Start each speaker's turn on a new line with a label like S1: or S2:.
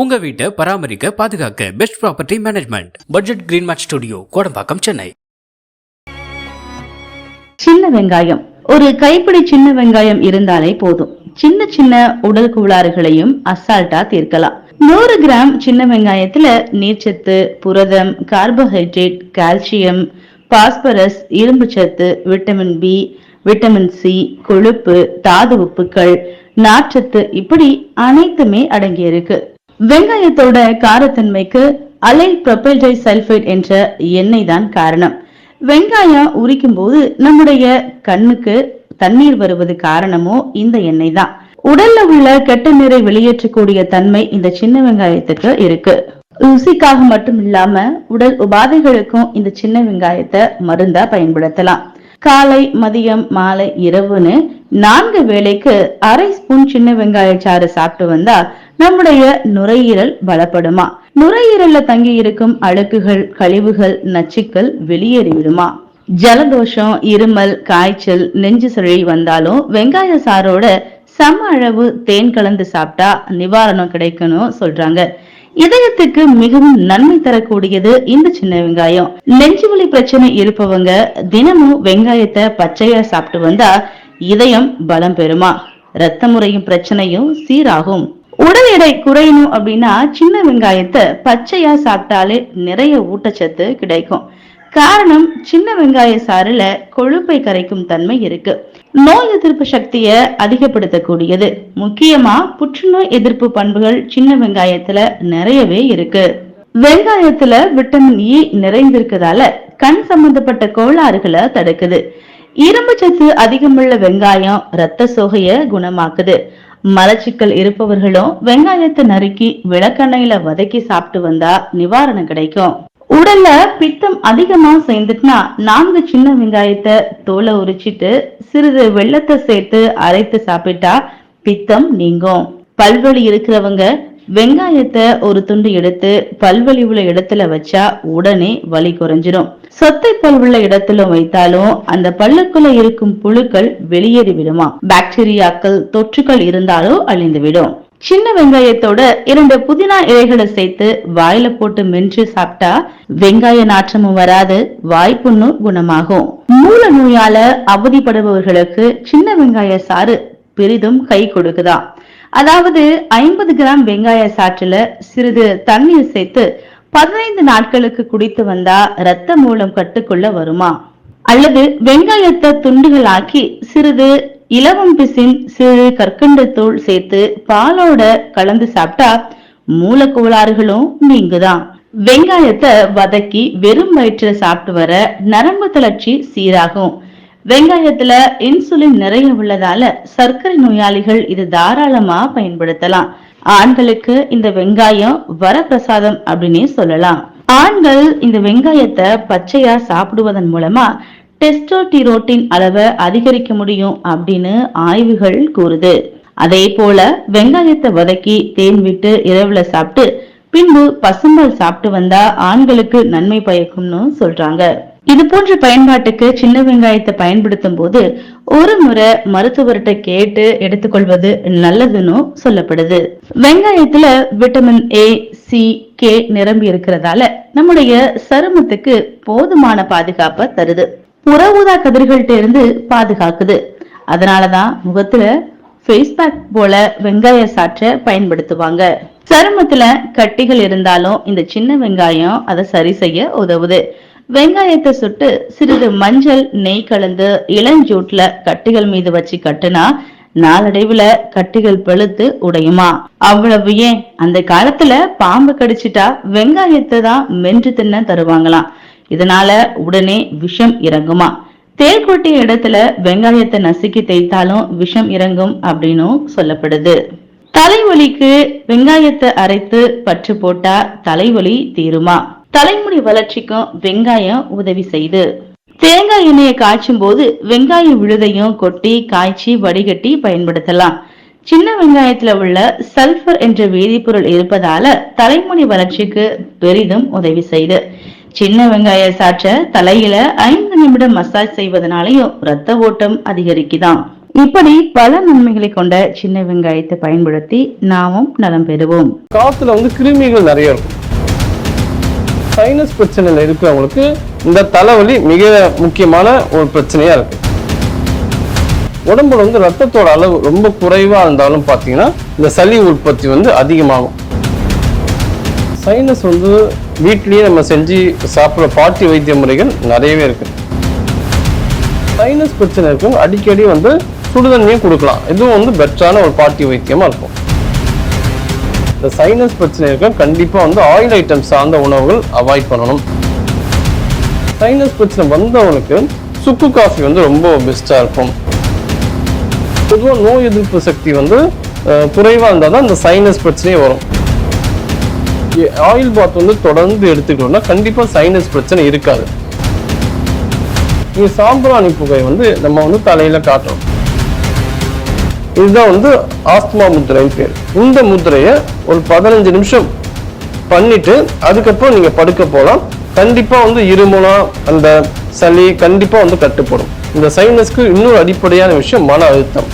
S1: உங்க வீட்டை பராமரிக்க பாதுகாக்க best property management budget green mat studio Kodambakkam Chennai.
S2: சின்ன வெங்காயம். ஒரு கைப்பிடி சின்ன வெங்காயம் இருந்தாலே போதும். சின்ன சின்ன உடல் கோளாறுகளையும் அசால்ட்டா தீர்க்கலாம். நூறு கிராம் சின்ன வெங்காயத்துல நீர்ச்சத்து புரதம் கார்போஹைட்ரேட் கால்சியம் பாஸ்பரஸ் இரும்பு சத்து விட்டமின் பி விட்டமின் சி கொழுப்பு தாது உப்புக்கள் நார்ச்சத்து இப்படி அனைத்துமே அடங்கியிருக்கு. வெங்காயத்தோட காரத்தன்மைக்கு அலைல் ப்ரொபைல்டை சல்ஃபைட் என்ற எண்ணெய் தான் காரணம். வெங்காயம் உரிக்கும் போது நம்முடைய கண்ணுக்கு தண்ணீர் வருவது காரணமோ இந்த எண்ணெய் தான் உடல்ல உள்ள கெட்ட நீரை வெளியேற்றக்கூடிய தன்மை இந்த சின்ன வெங்காயத்துக்கு இருக்கு. ருசிக்காக மட்டும் இல்லாம உடல் உபாதைகளுக்கும் இந்த சின்ன வெங்காயத்தை மருந்தா பயன்படுத்தலாம். காலை மதியம் மாலை இரவுன்னு நான்கு வேளைக்கு அரை ஸ்பூன் சின்ன வெங்காய சாறு சாப்பிட்டு வந்தா நம்முடைய நுரையீரல் பலப்படுமா நுரையீரல்ல தங்கி இருக்கும் அழுக்குகள் கழிவுகள் நச்சுக்கள் வெளியேறிவிடுமா? ஜலதோஷம் இருமல் காய்ச்சல் நெஞ்சு சுழி வந்தாலும் வெங்காய சாரோட சம அளவு தேன் கலந்து சாப்பிட்டா நிவாரணம் கிடைக்கணும் சொல்றாங்க. இதயத்துக்கு மிகவும் நன்மை தரக்கூடியது இந்த சின்ன வெங்காயம். நெஞ்சு வலி பிரச்சனை இருப்பவங்க தினமும் வெங்காயத்தை பச்சையா சாப்பிட்டு வந்தா இதயம் பலம் பெறுமா? ரத்த முறையும் பிரச்சனையும் சீராகும். உடல் எடை குறையணும் அப்படின்னா சின்ன வெங்காயத்தை பச்சையா சாப்பிட்டாலே நிறைய ஊட்டச்சத்து கிடைக்கும். காரணம் சின்ன வெங்காய சாறுல கொழுப்பை கரைக்கும் தன்மை இருக்கு. நோய் எதிர்ப்பு சக்தியை அதிகப்படுத்தக்கூடியது. முக்கியமா புற்றுநோய் எதிர்ப்பு பண்புகள் சின்ன வெங்காயத்துல நிறையவே இருக்கு. வெங்காயத்துல விட்டமின் e இ நிறைந்திருக்கிறதால கண் சம்பந்தப்பட்ட கோளாறுகளை தடுக்குது. இரும்பு சத்து அதிகமுள்ள வெங்காயம் ரத்த சோகைய குணமாக்குது. மலச்சிக்கல் இருப்பவர்களும் வெங்காயத்தை நறுக்கி விளக்கெண்ணெயில வதக்கி சாப்பிட்டு வந்தா நிவாரணம் கிடைக்கும். உடல்ல பித்தம் அதிகமா சேர்ந்துட்டுனா நான்கு சின்ன வெங்காயத்தை தோலை உரிச்சிட்டு சிறிது வெள்ளத்தை சேர்த்து அரைத்து சாப்பிட்டா பித்தம் நீங்கும். பல்வழி இருக்கிறவங்க வெங்காயத்தை ஒரு துண்டு எடுத்து பல்வலி உள்ள இடத்துல வச்சா உடனே வலி குறைஞ்சிரும். சொத்தை பல் உள்ள இடத்துல வைத்தாலும் அந்த பல்லுக்குள்ள இருக்கும் புழுக்கள் வெளியேறி விடுமா? பாக்டீரியாக்கள் தொற்றுகள் இருந்தாலும் அழிந்து விடும். சின்ன வெங்காயத்தோட இரண்டு புதினா இலைகளை சேர்த்து வாயில போட்டு மென்று சாப்பிட்டா வெங்காய நாற்றமும் வராது வாய்ப்புண்ணும் குணமாகும். மூல நோயால அவதிப்படுபவர்களுக்கு சின்ன வெங்காய சாறு பெரிதும் கை கொடுக்குதா? அதாவது ஐம்பது கிராம் வெங்காய சாற்றுல சிறிது தண்ணீர் சேர்த்து பதினைந்து நாட்களுக்கு குடித்து வந்தா ரத்த மூலம் கட்டுக்குள்ள வருமா? அல்லது வெங்காயத்தை துண்டுகள் ஆக்கி சிறிது இலவம் பிசின் சிறு கற்கண்டு தூள் சேர்த்து பாலோட கலந்து சாப்பிட்டா மூலக்கோளாறுகளும் நீங்குதான். வெங்காயத்தை வதக்கி வெறும் வயிற்றுல சாப்பிட்டு வர நரம்பு தளர்ச்சி சீராகும். வெங்காயத்துல இன்சுலின் நிறைய உள்ளதால சர்க்கரை நோயாளிகள் இது தாராளமா பயன்படுத்தலாம். ஆண்களுக்கு இந்த வெங்காயம் வரப்பிரசாதம் அப்படின்னே சொல்லலாம். ஆண்கள் இந்த வெங்காயத்தை பச்சையா சாப்பிடுவதன் மூலமா டெஸ்டோடிரோட்டின் அளவை அதிகரிக்க முடியும் அப்படின்னு ஆய்வுகள் கூறுது. அதே போல வெங்காயத்தை வதக்கி தேன் விட்டு இரவுல சாப்பிட்டு பின்பு பசும்பால் சாப்பிட்டு வந்தா ஆண்களுக்கு நன்மை பயக்கும்னு சொல்றாங்க. இது போன்ற பயன்பாட்டுக்கு சின்ன வெங்காயத்தை பயன்படுத்தும் போது ஒரு முறை மருத்துவர்கிட்ட கேட்டு எடுத்துக்கொள்வது நல்லதுன்னு சொல்லப்படுது. வெங்காயத்துல விட்டமின் ஏ சி கே நிரம்பி இருக்கிறதால நம்முடைய சருமத்துக்கு போதுமான பாதுகாப்பை தருது. புற ஊதா கதிர்கள்ட்ட இருந்து பாதுகாக்குது. அதனாலதான் முகத்துல ஃபேஸ் பேக் போல வெங்காய சாற்றை பயன்படுத்துவாங்க. சருமத்துல கட்டிகள் இருந்தாலும் இந்த சின்ன வெங்காயம் அதை சரி செய்ய உதவுது. வெங்காயத்தை சுட்டு சிறிது மஞ்சள் நெய் கலந்து இளஞ்சூட்ல கட்டிகள் மீது வச்சு கட்டுனா நாளடைவுல கட்டிகள் பழுத்து உடையுமா? அவ்வளவு ஏன்? அந்த காலத்துல பாம்பு கடிச்சிட்டா வெங்காயத்தை தான் மென்று தின்ன தருவாங்களாம். இதனால உடனே விஷம் இறங்குமா? தேல் கொட்டிய இடத்துல வெங்காயத்தை நசுக்கி தேய்த்தாலும் விஷம் இறங்கும் அப்படின்னும் சொல்லப்படுது. தலைவலிக்கு வெங்காயத்தை அரைத்து பற்று போட்டா தலைவலி தீருமா? தலைமுடி வளர்ச்சிக்கும் வெங்காயம் உதவி செய்து. தேங்காய் எண்ணெயை காய்ச்சும் போது வெங்காய விழுதையும் கொட்டி காய்ச்சி வடிகட்டி பயன்படுத்தலாம். சின்ன வெங்காயத்துல உள்ள சல்பர் என்ற வேதிப்பொருள் இருப்பதால தலைமுடி வளர்ச்சிக்கு பெரிதும் உதவி செய்து. சின்ன வெங்காய சாற்ற தலையில ஐந்து நிமிடம் மசாஜ் செய்வதனாலையும் ரத்த ஓட்டம் அதிகரிக்குதாம். இப்படி பல நன்மைகளை கொண்ட சின்ன வெங்காயத்தை பயன்படுத்தி நாமும் நலம் பெறுவோம்.
S3: காத்துல வந்து கிருமிகள் நிறைய இருக்கும். சைனஸ் பிரச்சனையில் இருக்கிறவங்களுக்கு இந்த தலைவலி மிக முக்கியமான ஒரு பிரச்சனையாக இருக்குது உடம்புல வந்து ரத்தத்தோட அளவு ரொம்ப குறைவாக இருந்தாலும் பார்த்தீங்கன்னா இந்த சளி உற்பத்தி வந்து அதிகமாகும். சைனஸ் வந்து வீட்லேயே நம்ம செஞ்சு சாப்பிட்ற பாட்டி வைத்திய முறைகள் நிறையவே இருக்கு. சைனஸ் பிரச்சனை இருக்கும். அடிக்கடி வந்து சுடுதண்ணியும் கொடுக்கலாம். இதுவும் வந்து பெட்டரான ஒரு பாட்டி வைத்தியமாக இருக்கும். இந்த சைனஸ் பிரச்சனை இருக்க கண்டிப்பா வந்து ஆயில் ஐட்டம் சார்ந்த உணவுகள் அவாய்ட் பண்ணணும். சைனஸ் பிரச்சனை வந்தவங்களுக்கு சுக்கு காஃபி வந்து ரொம்ப பெஸ்டா இருக்கும். பொதுவாக நோய் எதிர்ப்பு சக்தி வந்து குறைவாக குறைவா இருந்தால் தான் இந்த சைனஸ் பிரச்சனையே வரும். ஆயில் பாத் வந்து தொடர்ந்து எடுத்துக்கணும்னா கண்டிப்பா சைனஸ் பிரச்சனை இருக்காது. இது சாம்பிராணி புகை வந்து நம்ம வந்து தலையில காட்டுறோம். இதுதான் வந்து ஆஸ்துமா முத்திரைன்னு பேர். இந்த முத்திரையை ஒரு பதினஞ்சு நிமிஷம் பண்ணிட்டு அதுக்கப்புறம் நீங்க படுக்க போகலாம் கண்டிப்பா வந்து இருமுனா அந்த சளி கண்டிப்பா வந்து கட்டுப்படும். இந்த சைனஸ்க்கு இன்னொரு அடிப்படையான விஷயம் மன அழுத்தம்.